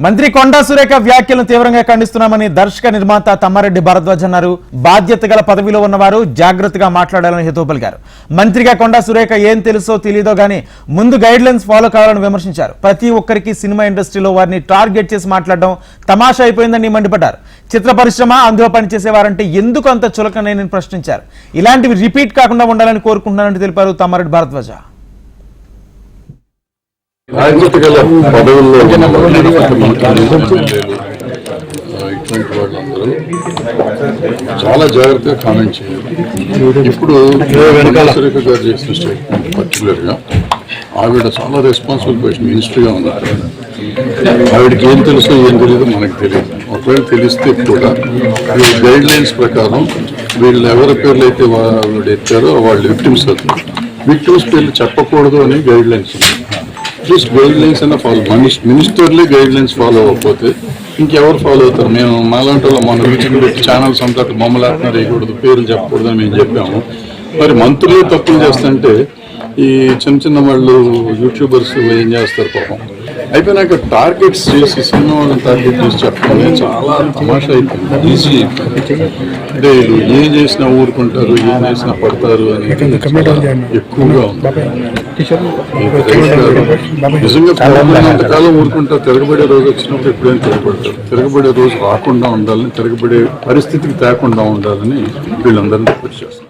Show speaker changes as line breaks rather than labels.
మంత్రి కొండా సురేఖ వ్యాఖ్యలను తీవ్రంగా ఖండిస్తున్నామని దర్శక నిర్మాత తమ్మారెడ్డి భరద్వాజ్ అన్నారు. బాధ్యత గల పదవిలో ఉన్నవారు జాగ్రత్తగా మాట్లాడాలని హితవు పలికారు. మంత్రిగా కొండా సురేఖ ఏం తెలుసో తెలియదో గానీ ముందు గైడ్ లైన్స్ ఫాలో కావాలని విమర్శించారు. ప్రతి ఒక్కరికి సినిమా ఇండస్ట్రీలో వారిని టార్గెట్ చేసి మాట్లాడడం తమాషా అయిపోయిందని మండిపడ్డారు. చిత్ర పరిశ్రమ అందులో పనిచేసేవారంటే ఎందుకు అంత చులకనని ప్రశ్నించారు. ఇలాంటివి రిపీట్ కాకుండా ఉండాలని కోరుకుంటున్నారని తెలిపారు తమ్మారెడ్డి భరద్వాజ.
బాధ్యత గల పదవుల్లో వాళ్ళు, ఇటువంటి వాళ్ళందరూ చాలా జాగ్రత్తగా కామెంట్ చేయాలి. ఇప్పుడు సురేఖ గారు చేసిన స్టేట్మెంట్ పర్టికులర్గా ఆవిడ చాలా రెస్పాన్సిబుల్ పొజిషన్ మినిస్టర్గా ఉన్నారు. ఆవిడకి ఏం తెలుసో ఏం తెలియదో మనకు తెలియదు. ఒకవేళ తెలిస్తే కూడా ఈ గైడ్ లైన్స్ ప్రకారం వీళ్ళు ఎవరి పేర్లు అయితే వాళ్ళు ఎత్తారో వాళ్ళు విక్టిమ్స్ అవుతారు విక్టిమ్స్ పేర్లు చెప్పకూడదు అని గైడ్ లైన్స్ ఉన్నాయి. అట్లీస్ట్ గైడ్ లైన్స్ అన్న ఫాలో మినిస్టర్లే గైడ్ లైన్స్ ఫాలో అవ్వకపోతే ఇంకెవరు ఫాలో అవుతారు? మేము మాలాంటి వాళ్ళు మన రుచిని పెట్టి ఛానల్స్ అంతా మమ్మల్ని ఆత్మ వేయకూడదు పేర్లు చెప్పకూడదు అని మేము చెప్పాము. మరి మంత్రులే తప్పులు చేస్తుంటే ఈ చిన్న చిన్న వాళ్ళు యూట్యూబర్స్ ఏం చేస్తారు పాపం? అయిపోయినాక టార్గెట్స్ చేసి సినిమా వాళ్ళని టార్గెట్ చేసి చెప్పడం చాలా తమాషా అయిపోయింది. ఈజీ అంటే ఏం చేసినా ఊరుకుంటారు ఏం చేసినా పడతారు చాలా ఎక్కువగా ఉంది. నిజంగా ఎంతకాలం ఊరుకుంటారు. తిరగబడే రోజు వచ్చినప్పుడు ఎప్పుడైనా తిరగబడతారు. తిరగబడే రోజు రాకుండా ఉండాలని తిరగబడే పరిస్థితికి తేకుండా ఉండాలని వీళ్ళందరినీ రిక్వెస్ట్ చేస్తారు